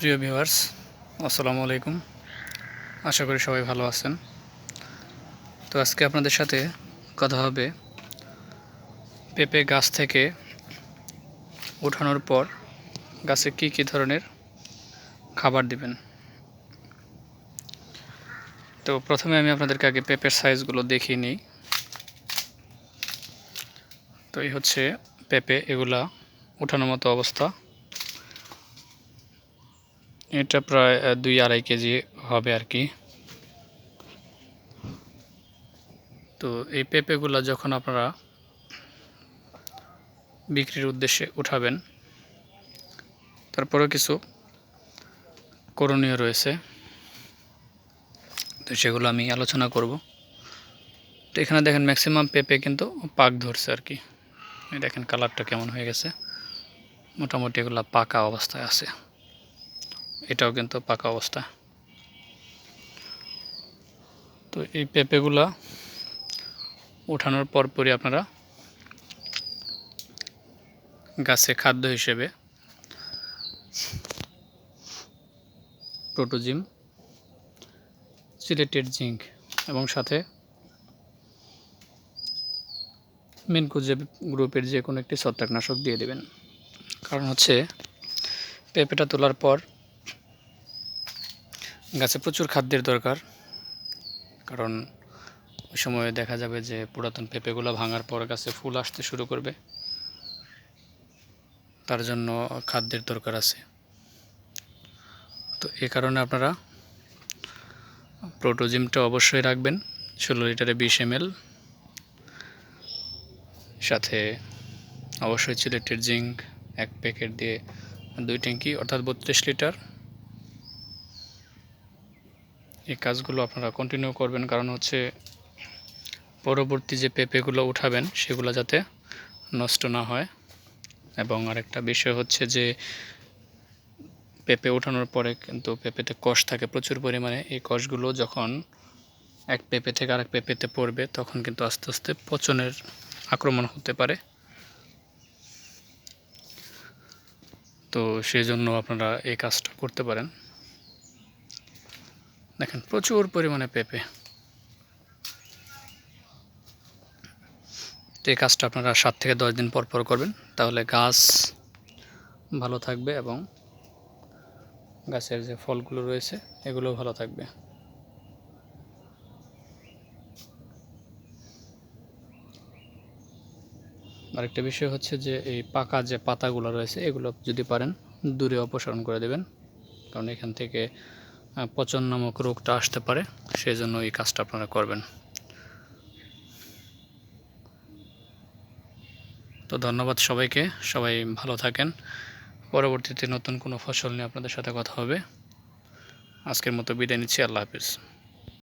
প্রিয় ভিউয়ার্স, আসসালামু আলাইকুম। আশা করি সবাই ভালো আছেন। তো আজকে আপনাদের সাথে কথা হবে পেঁপে গাছ থেকে ওঠানোর পর গাছে কি কি ধরনের খাবার দিবেন? তো প্রথমে আমি আপনাদেরকে আগে পেঁপের সাইজগুলো দেখিয়ে নিই। তো এই হচ্ছে পেঁপে, এগুলা ওঠানোর মতো অবস্থা। এটা প্রায় দুই আড়াই কেজি হবে আর কি। তো এই পেঁপেগুলো যখন আপনারা বিক্রির উদ্দেশ্যে উঠাবেন, তারপরেও কিছু করণীয় রয়েছে। তো সেগুলো আমি আলোচনা করব। তো এখানে দেখেন ম্যাক্সিমাম পেঁপে কিন্তু পাক ধরছে আর কি। দেখেন কালারটা কেমন হয়ে গেছে। মোটামুটি এগুলো পাকা অবস্থায় আছে। এটাও কিন্তু পাকা অবস্থা। তো এই পেঁপেগুলা ওঠানোর পরপরই আপনারা গাছে খাদ্য হিসেবে প্রোটোজিম সিলেটেড জিঙ্ক এবং সাথে মেনকোজে গ্রুপের যে কোনো একটি ছত্রাকনাশক দিয়ে দেবেন। কারণ হচ্ছে পেঁপেটা তোলার পর গাছে প্রচুর খাদ্যের দরকার। কারণ ওই সময় দেখা যাবে যে পুরাতন পেঁপেগুলো ভাঙার পর গাছে ফুল আসতে শুরু করবে। তার জন্য খাদ্যের দরকার আছে। তো এ কারণে আপনারা প্রোটোজিমটা অবশ্যই রাখবেন, ষোলো লিটারে বিশ এম সাথে অবশ্যই চিলেটের জিঙ্ক এক প্যাকেট দিয়ে দুই ট্যাঙ্কি অর্থাৎ বত্রিশ লিটার। এই কাজগুলো আপনারা কন্টিনিউ করবেন। কারণ হচ্ছে পরবর্তী যে পেঁপেগুলো উঠাবেন, সেগুলো যাতে নষ্ট না হয়। এবং আরেকটা বিষয় হচ্ছে যে, পেঁপে ওঠানোর পরে কিন্তু পেঁপেতে কষ থাকে প্রচুর পরিমাণে। এই কষগুলো যখন এক পেঁপে থেকে আরেক পেঁপেতে পড়বে, তখন কিন্তু আস্তে আস্তে পচনের আক্রমণ হতে পারে। তো সেই জন্য আপনারা এই কাজটা করতে পারেন। দেখেন, প্রচুর পরিমাণে পেঁপে। তো এই কাজটা আপনারা সাত থেকে দশ দিন পর পর করবেন। তাহলে গাছ ভালো থাকবে এবং গাছের যে ফলগুলো রয়েছে এগুলো ভালো থাকবে। আরেকটা বিষয় হচ্ছে যে, এই পাকা যে পাতাগুলো রয়েছে, এগুলো যদি পারেন, দূরে অপসারণ করে দেবেন। কারণ এখান থেকে পচন নামক রোগটা আসতে পারে সেই জন্য এই কাজটা আপনারা করবেন। তো ধন্যবাদ সবাইকে, সবাই ভালো থাকেন। পরবর্তীতে নতুন কোনো ফসল নিয়ে আপনাদের সাথে কথা হবে। আজকের মতো বিদায় নিচ্ছি, আল্লাহ হাফিজ।